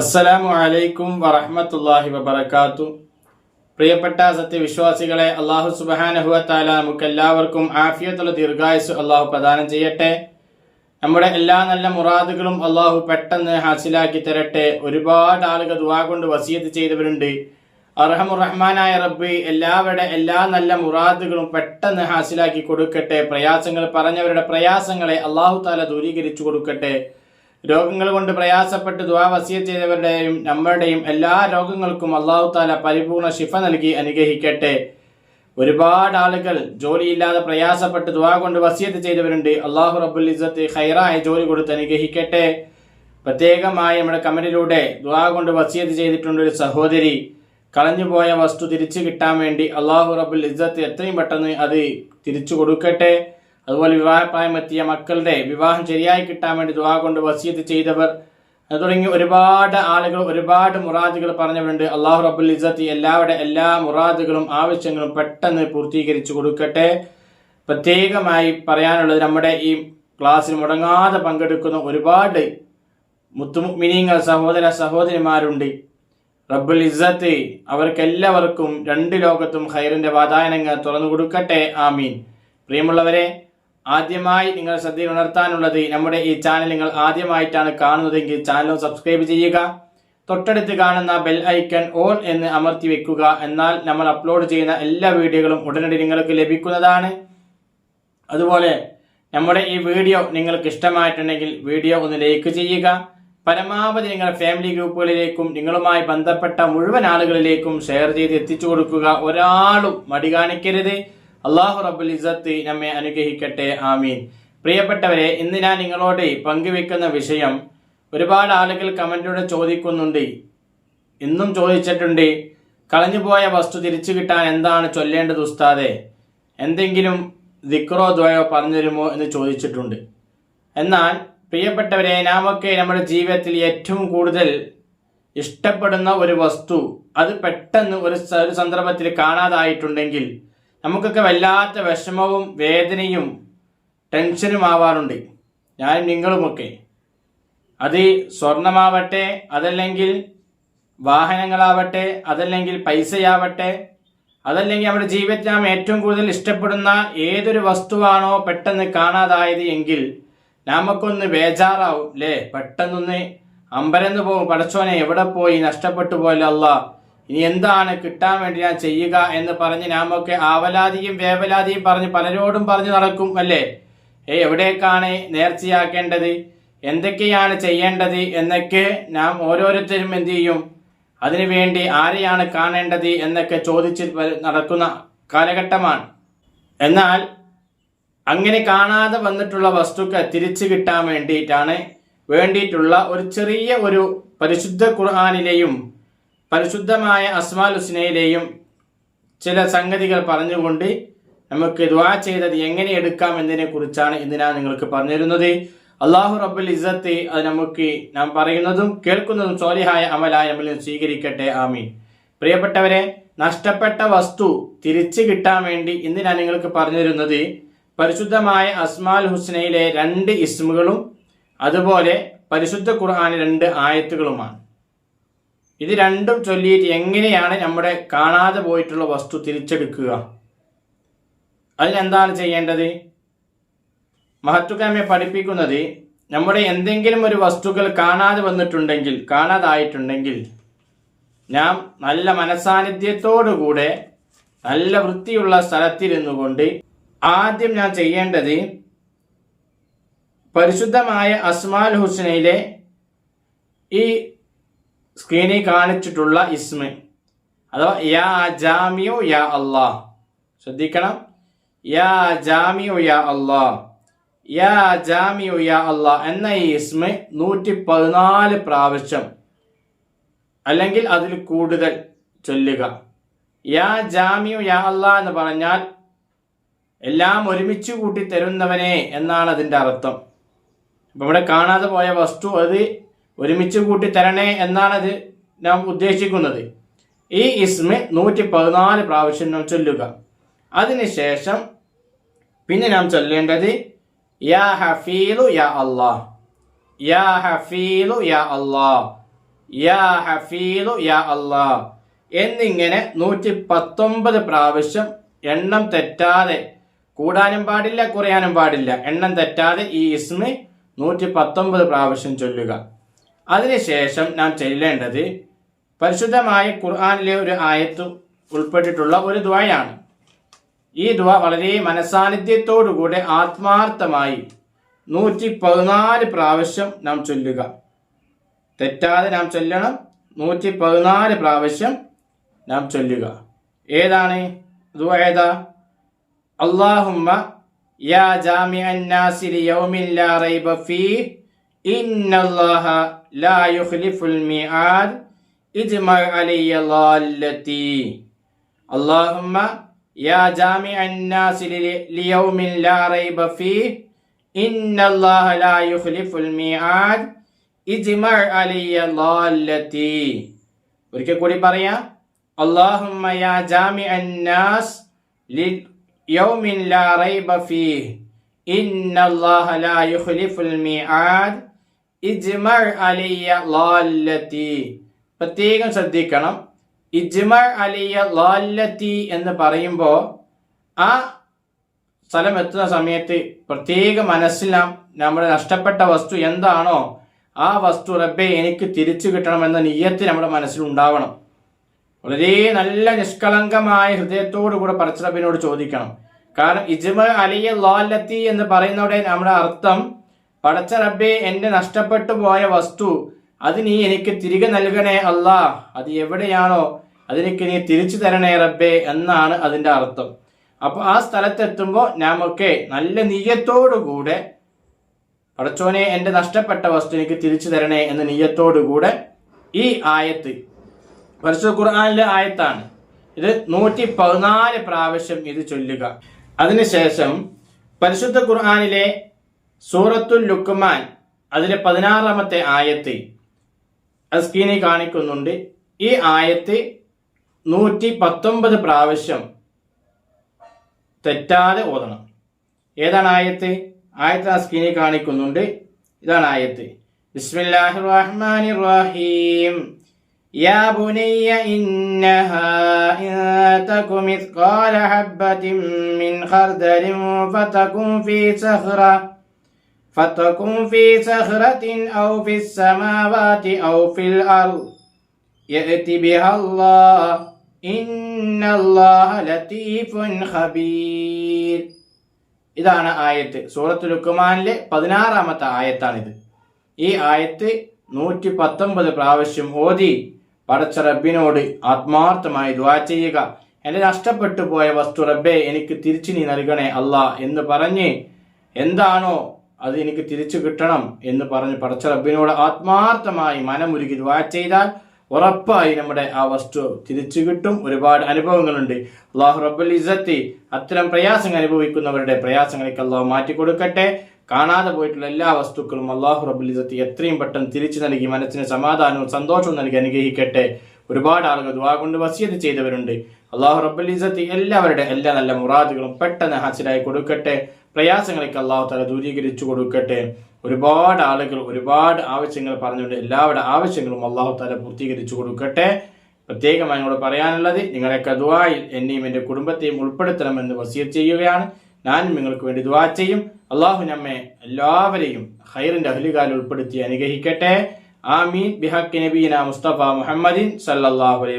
അസ്സലാമു അലൈക്കും വറഹമത്തല്ലാഹി വബർക്കാത്തു പ്രിയപ്പെട്ട സത്യവിശ്വാസികളെ അള്ളാഹു സുബാനഹുഅത്താല നമുക്ക് എല്ലാവർക്കും ആഫിയത്തുള്ള ദീർഘായുസ് അള്ളാഹു പ്രദാനം ചെയ്യട്ടെ. നമ്മുടെ എല്ലാ നല്ല മുറാദുകളും അള്ളാഹു പെട്ടെന്ന് ഹാസിലാക്കി തരട്ടെ. ഒരുപാട് ആളുകൾ ദുവാ കൊണ്ട് വസീയത്ത് ചെയ്തവരുണ്ട്. അർഹമുറഹ്മാനായ റബ്ബ് എല്ലാവരുടെ എല്ലാ നല്ല മുറാദുകളും പെട്ടെന്ന് ഹാസിലാക്കി കൊടുക്കട്ടെ. പ്രയാസങ്ങൾ പറഞ്ഞവരുടെ പ്രയാസങ്ങളെ അള്ളാഹു താല ദൂരീകരിച്ചു കൊടുക്കട്ടെ. രോഗങ്ങൾ കൊണ്ട് പ്രയാസപ്പെട്ട് ദുവാ വസിയ ചെയ്തവരുടെയും നമ്മളുടെയും എല്ലാ രോഗങ്ങൾക്കും അള്ളാഹു താല പരിപൂർണ ശിഫ നൽകി അനുഗ്രഹിക്കട്ടെ. ഒരുപാട് ആളുകൾ ജോലിയില്ലാതെ പ്രയാസപ്പെട്ട് ദുവാ കൊണ്ട് വസിയത്ത് ചെയ്തവരുണ്ട്. അള്ളാഹു റബ്ബുൽ ഇസത്ത് ഹൈറായ ജോലി കൊടുത്ത് അനുഗ്രഹിക്കട്ടെ. പ്രത്യേകമായി നമ്മുടെ കമന്റിലൂടെ ദുവാ കൊണ്ട് വസിയത്ത് ചെയ്തിട്ടുണ്ട് ഒരു സഹോദരി. കളഞ്ഞുപോയ വസ്തു തിരിച്ചു കിട്ടാൻ വേണ്ടി അള്ളാഹു റബ്ബുൽ ഇസ്സത്ത് എത്രയും പെട്ടെന്ന് അത് തിരിച്ചു കൊടുക്കട്ടെ. അതുപോലെ വിവാഹപ്രായമെത്തിയ മക്കളുടെ വിവാഹം ശരിയായി കിട്ടാൻ വേണ്ടി ദുവാ കൊണ്ട് വസീത്ത് ചെയ്തവർ തുടങ്ങി ഒരുപാട് ആളുകൾ ഒരുപാട് മുറാദുകൾ പറഞ്ഞവരുണ്ട്. അള്ളാഹു റബുൽ ഇസത്ത് എല്ലാവരുടെ എല്ലാ മുറാദുകളും ആവശ്യങ്ങളും പെട്ടെന്ന് പൂർത്തീകരിച്ചു കൊടുക്കട്ടെ. പ്രത്യേകമായി പറയാനുള്ളത് നമ്മുടെ ഈ ക്ലാസ്സിൽ മുടങ്ങാതെ പങ്കെടുക്കുന്ന ഒരുപാട് മുത്തുമിനിങ്ങൾ സഹോദര സഹോദരിമാരുണ്ട്. റബ്ബുൽ ഇസത്ത് അവർക്കെല്ലാവർക്കും രണ്ട് ലോകത്തും ഹൈറിന്റെ വാതായനങ്ങൾ തുറന്നു കൊടുക്കട്ടെ. ആമീൻ. പ്രിയമുള്ളവരെ ആദ്യമായി നിങ്ങൾ ശ്രദ്ധയിൽ ഉണർത്താനുള്ളത് നമ്മുടെ ഈ ചാനൽ നിങ്ങൾ ആദ്യമായിട്ടാണ് കാണുന്നതെങ്കിൽ ചാനൽ സബ്സ്ക്രൈബ് ചെയ്യുക. തൊട്ടടുത്ത് കാണുന്ന ബെൽ ഐക്കൺ ഓൺ എന്ന് അമർത്തി വെക്കുക. എന്നാൽ നമ്മൾ അപ്ലോഡ് ചെയ്യുന്ന എല്ലാ വീഡിയോകളും ഉടനടി നിങ്ങൾക്ക് ലഭിക്കുന്നതാണ്. അതുപോലെ നമ്മുടെ ഈ വീഡിയോ നിങ്ങൾക്ക് ഇഷ്ടമായിട്ടുണ്ടെങ്കിൽ വീഡിയോ ഒന്ന് ലൈക്ക് ചെയ്യുക. പരമാവധി നിങ്ങളുടെ ഫാമിലി ഗ്രൂപ്പുകളിലേക്കും നിങ്ങളുമായി ബന്ധപ്പെട്ട മുഴുവൻ ആളുകളിലേക്കും ഷെയർ ചെയ്ത് എത്തിച്ചു കൊടുക്കുക. ഒരാളും മടി കാണിക്കരുത്. അള്ളാഹു റബുൽ ഇസത്ത് നമ്മെ അനുഗ്രഹിക്കട്ടെ. ആമീൻ. പ്രിയപ്പെട്ടവരെ ഇന്ന് ഞാൻ നിങ്ങളോട് പങ്കുവെക്കുന്ന വിഷയം ഒരുപാട് ആളുകൾ കമന്റിലൂടെ ചോദിക്കുന്നുണ്ട്. ഇന്നും ചോദിച്ചിട്ടുണ്ട് കളഞ്ഞുപോയ വസ്തു തിരിച്ചു കിട്ടാൻ എന്താണ് ചൊല്ലേണ്ടത് ഉസ്താദെ? എന്തെങ്കിലും ദിക്റോ ദ്വയോ പറഞ്ഞുതരുമോ എന്ന് ചോദിച്ചിട്ടുണ്ട്. എന്നാൽ പ്രിയപ്പെട്ടവരെ നാമൊക്കെ നമ്മുടെ ജീവിതത്തിൽ ഏറ്റവും കൂടുതൽ ഇഷ്ടപ്പെടുന്ന ഒരു വസ്തു അത് പെട്ടെന്ന് ഒരു സന്ദർഭത്തിൽ കാണാതായിട്ടുണ്ടെങ്കിൽ നമുക്കൊക്കെ വല്ലാത്ത വിഷമവും വേദനയും ടെൻഷനും ആവാറുണ്ട്. ഞാനും നിങ്ങളുമൊക്കെ. അത് സ്വർണമാവട്ടെ അതല്ലെങ്കിൽ വാഹനങ്ങളാവട്ടെ അതല്ലെങ്കിൽ പൈസയാവട്ടെ അതല്ലെങ്കിൽ നമ്മുടെ ജീവിതത്തിൽ നാം ഏറ്റവും കൂടുതൽ ഇഷ്ടപ്പെടുന്ന ഏതൊരു വസ്തുവാണോ പെട്ടെന്ന് കാണാതായത് എങ്കിൽ നമുക്കൊന്ന് ബേജാറാവും അല്ലേ പെട്ടെന്നൊന്ന് അമ്പരന്ന് പോകും. പടച്ചോനെ എവിടെ പോയി? നഷ്ടപ്പെട്ടു പോയല്ലോ അല്ല ഇനി എന്താണ് കിട്ടാൻ വേണ്ടി ഞാൻ ചെയ്യുക എന്ന് പറഞ്ഞ് നാമൊക്കെ ആവലാതിയും വേവലാതിയും പറഞ്ഞ് പലരോടും പറഞ്ഞു നടക്കും അല്ലേ? ഏ എവിടേക്കാണ് നേർച്ചയാക്കേണ്ടത്? എന്തൊക്കെയാണ് ചെയ്യേണ്ടത് എന്നൊക്കെ നാം ഓരോരുത്തരും എന്ത് ചെയ്യും? അതിനുവേണ്ടി ആരെയാണ് കാണേണ്ടത് എന്നൊക്കെ ചോദിച്ച് നടക്കുന്ന കാലഘട്ടമാണ്. എന്നാൽ അങ്ങനെ കാണാതെ വന്നിട്ടുള്ള വസ്തുക്കൾ തിരിച്ചു കിട്ടാൻ വേണ്ടിയിട്ടാണ് വേണ്ടിയിട്ടുള്ള ഒരു ചെറിയ ഒരു പരിശുദ്ധ ഖുർആാനിലെയും പരിശുദ്ധമായ അസ്മാൽ ഹുസ്നയിലെയും ചില സംഗതികൾ പറഞ്ഞുകൊണ്ട് നമുക്ക് ദ്വാ ചെയ്തത് എങ്ങനെ എടുക്കാം എന്നതിനെ കുറിച്ചാണ് ഇന്ന് ഞാൻ നിങ്ങൾക്ക് പറഞ്ഞിരുന്നത് അള്ളാഹു റബ്ബുൽ ഇസത്ത് അത് നമുക്ക് നാം പറയുന്നതും കേൾക്കുന്നതും സോലിഹായ അമലായ നമ്മിൽ സ്വീകരിക്കട്ടെ. ആമീൻ. പ്രിയപ്പെട്ടവരെ നഷ്ടപ്പെട്ട വസ്തു തിരിച്ചു കിട്ടാൻ വേണ്ടി ഇന്ന് ഞാൻ നിങ്ങൾക്ക് പറഞ്ഞിരുന്നത് പരിശുദ്ധമായ അസ്മാൽ ഹുസ്നയിലെ രണ്ട് ഇസ്മുകളും അതുപോലെ പരിശുദ്ധ ഖുർആാനിലെ രണ്ട് ആയത്തുകളുമാണ്. ഇത് രണ്ടും ചൊല്ലിയിട്ട് എങ്ങനെയാണ് നമ്മുടെ കാണാതെ പോയിട്ടുള്ള വസ്തു തിരിച്ചെടുക്കുക? അതിനെന്താണ് ചെയ്യേണ്ടത്? മഹത്തുക്കാമെ പഠിപ്പിക്കുന്നത് നമ്മുടെ എന്തെങ്കിലും ഒരു വസ്തുക്കൾ കാണാതെ വന്നിട്ടുണ്ടെങ്കിൽ കാണാതായിട്ടുണ്ടെങ്കിൽ നാം നല്ല മനസാന്നിധ്യത്തോടുകൂടെ നല്ല വൃത്തിയുള്ള സ്ഥലത്തിരുന്നു കൊണ്ട് ആദ്യം ഞാൻ ചെയ്യേണ്ടത് പരിശുദ്ധമായ അസ്മാൽ ഹുസ്നയിലെ ഈ സ്ക്രീനിൽ കാണിച്ചിട്ടുള്ള ഇസ്മ. അഥവാ യാ ജാമിയോ യാ അള്ളാ ശ്രദ്ധിക്കണം. യാ ജാമിയോ യാ അള്ളാ യാ ജാമിയോ യാ അള്ളാ എന്ന ഈ ഇസ്മ നൂറ്റി പതിനാല് പ്രാവശ്യം അല്ലെങ്കിൽ അതിൽ കൂടുതൽ ചൊല്ലുക. യാ ജാമിയോ യാ അള്ളാ എന്ന് പറഞ്ഞാൽ എല്ലാം ഒരുമിച്ച് കൂട്ടി തരുന്നവനെ എന്നാണ് അതിന്റെ അർത്ഥം. അപ്പം ഇവിടെ കാണാതെ പോയ വസ്തു അത് ഒരുമിച്ച് കൂട്ടി തരണേ എന്നാണ് അത് നാം ഉദ്ദേശിക്കുന്നത്. ഈ ഇസ്മ നൂറ്റി പതിനാല് പ്രാവശ്യം നാം ചൊല്ലുക. അതിനുശേഷം പിന്നെ നാം ചൊല്ലേണ്ടത് യാ ഹഫീലു യാ അള്ളാഹ് യാ ഹഫീലു യാ അള്ളാഹ് യാ ഹഫീലു യാ അല്ലാ എന്നിങ്ങനെ നൂറ്റി പത്തൊമ്പത് പ്രാവശ്യം എണ്ണം തെറ്റാതെ കൂടാനും പാടില്ല കുറയാനും പാടില്ല എണ്ണം തെറ്റാതെ ഈ ഇസ്മി നൂറ്റി പത്തൊമ്പത് പ്രാവശ്യം ചൊല്ലുക. അതിനുശേഷം നാം ചെല്ലേണ്ടത് പരിശുദ്ധമായ ഖുർആാനിലെ ഒരു ആയത്ത് ഉൾപ്പെട്ടിട്ടുള്ള ഒരു ദ്വായാണ് ഈ ദ്വ വളരെ മനസാന്നിധ്യത്തോടുകൂടെ ആത്മാർത്ഥമായി നൂറ്റി പതിനാല് പ്രാവശ്യം നാം ചൊല്ലുക. തെറ്റാതെ നാം ചൊല്ലണം നൂറ്റി പതിനാല് പ്രാവശ്യം നാം ചൊല്ലുക. ഏതാണ്? ദ്വ ഏതാ? അള്ളാഹുമ്മ യാ ജാമി യൗമില്ലാ റൈബ ഫീ إن الله لا يخلف الميعاد اجمع علي ضالتي اللهم يا جامع الناس ليوم لا ريب فيه إن الله لا يخلف الميعاد اجمع علي ضالتي ഒരിക്കൽ കൂടി പറയാം اللهم يا جامع الناس يوم لا ريب فيه إن الله لا يخلف الميعاد ഇജ്മ അലിയ ലാല്ലത്തി. പ്രത്യേകം ശ്രദ്ധിക്കണം. ഇജ്മ അലിയ ലാല്ലത്തി എന്ന് പറയുമ്പോൾ ആ സ്ഥലം എത്തുന്ന സമയത്ത് പ്രത്യേക മനസ്സിലാം നമ്മുടെ നഷ്ടപ്പെട്ട വസ്തു എന്താണോ ആ വസ്തു റബ്ബെ എനിക്ക് തിരിച്ചു കിട്ടണം എന്ന നീയത്ത് നമ്മുടെ മനസ്സിൽ ഉണ്ടാവണം. വളരെ നല്ല നിഷ്കളങ്കമായ ഹൃദയത്തോടു കൂടെ പടച്ചറബിനോട് ചോദിക്കണം. കാരണം ഇജ്മ അലിയ ലാലത്തി എന്ന് പറയുന്നവിടെ നമ്മുടെ അർത്ഥം പടച്ച റബ്ബെ എന്റെ നഷ്ടപ്പെട്ടു പോയ വസ്തു അത് നീ എനിക്ക് തിരികെ നൽകണേ അല്ല. അത് എവിടെയാണോ അതിനേക്ക് നീ തിരിച്ചു തരണേ റബ്ബെ എന്നാണ് അതിന്റെ അർത്ഥം. അപ്പൊ ആ സ്ഥലത്തെത്തുമ്പോൾ നാമൊക്കെ നല്ല നീയത്തോടുകൂടെ പടച്ചോനെ എന്റെ നഷ്ടപ്പെട്ട വസ്തു എനിക്ക് തിരിച്ചു തരണേ എന്ന നീയത്തോടുകൂടെ ഈ ആയത്ത് പരിശുദ്ധ ഖുർആാനിലെ ആയത്താണ്. ഇത് നൂറ്റി പതിനാല് പ്രാവശ്യം ഇത് ചൊല്ലുക. അതിനുശേഷം പരിശുദ്ധ ഖുർആാനിലെ സൂറത്തുൽ ലുക്കുമാൻ അതിലെ പതിനാറാമത്തെ ആയത്ത് അസ്കീനി കാണിക്കുന്നുണ്ട്. ഈ ആയത്ത് നൂറ്റി പത്തൊമ്പത് പ്രാവശ്യം തെറ്റാതെ ഓതണം. ഏതാണ് ആയത്ത്? ആയത്ത് അസ്കീനി കാണിക്കുന്നുണ്ട്. ഇതാണ് ആയത്ത്. ബിസ്മില്ലാഹിർ റഹ്മാൻ റഹീം യാ ബുനയ്യ ഇന്നഹാ ഇൻ മിസ്ഖാല മിൻ ഫതകും ഫീ فتكن في صخرة أو في السماوات أو في الأرض يأت بها الله إن الله لطيف خبير ഇതാണ് ആയത്ത് സൂറത്ത് ലുക്കുമാനിലെ പതിനാറാമത്തെ ആയത്താണിത് ഈ ആയത്ത് നൂറ്റി പത്തൊമ്പത് പ്രാവശ്യം ഓതി പടച്ച റബ്ബിനോട് ആത്മാർത്ഥമായി ദ്വാ ചെയ്യുക എന്റെ നഷ്ടപ്പെട്ടു പോയ വസ്തു റബ്ബെ എനിക്ക് തിരിച്ചു നീ നൽകണേ അല്ല എന്ന് പറഞ്ഞ് എന്താണോ അത് എനിക്ക് തിരിച്ചു കിട്ടണം എന്ന് പറഞ്ഞ് പടച്ച റബ്ബിനോട് ആത്മാർത്ഥമായി മനമുരുകി ദ്വാ ചെയ്താൽ ഉറപ്പായി നമ്മുടെ ആ വസ്തു തിരിച്ചു കിട്ടും. ഒരുപാട് അനുഭവങ്ങളുണ്ട്. അള്ളാഹു റബ്ബുൽ ഇസത്തി അത്തരം പ്രയാസങ്ങൾ അനുഭവിക്കുന്നവരുടെ പ്രയാസങ്ങളൊക്കെ അള്ളാഹു മാറ്റി കൊടുക്കട്ടെ. കാണാതെ പോയിട്ടുള്ള എല്ലാ വസ്തുക്കളും അള്ളാഹു റബ്ബുൽ ഇസത്തി എത്രയും പെട്ടെന്ന് തിരിച്ചു നൽകി മനസ്സിന് സമാധാനവും സന്തോഷവും നൽകി അനുഗ്രഹിക്കട്ടെ. ഒരുപാട് ആളുകൾ ദുവാ കൊണ്ട് വസീത് ചെയ്തവരുണ്ട്. അള്ളാഹു റബ്ബുൽ ഇസത്തി എല്ലാവരുടെ എല്ലാ നല്ല മുറാദുകളും പെട്ടെന്ന് ഹാസിലായി കൊടുക്കട്ടെ. പ്രയാസങ്ങളൊക്കെ അള്ളാഹു തല ദൂരീകരിച്ചു കൊടുക്കട്ടെ. ഒരുപാട് ആളുകൾ ഒരുപാട് ആവശ്യങ്ങൾ പറഞ്ഞുകൊണ്ട് എല്ലാവരുടെ ആവശ്യങ്ങളും അള്ളാഹു തല പൂർത്തീകരിച്ചു കൊടുക്കട്ടെ. പ്രത്യേകമായി എന്നോട് പറയാനുള്ളത് നിങ്ങളെ ദുവായിൽ എന്നെയും എന്റെ കുടുംബത്തെയും ഉൾപ്പെടുത്തണമെന്ന് വസീർ ചെയ്യുകയാണ്. ഞാനും നിങ്ങൾക്ക് വേണ്ടി ദുവാ ചെയ്യും. അള്ളാഹു നമ്മെ എല്ലാവരെയും ഹൈറിന്റെ അഹ്ലികാലിൽ ഉൾപ്പെടുത്തി അനുഗ്രഹിക്കട്ടെ. ആമീൻ. ബിഹക്കി നബീന മുസ്തഫ മുഹമ്മദിൻ സല്ലല്ലാഹു അലൈഹി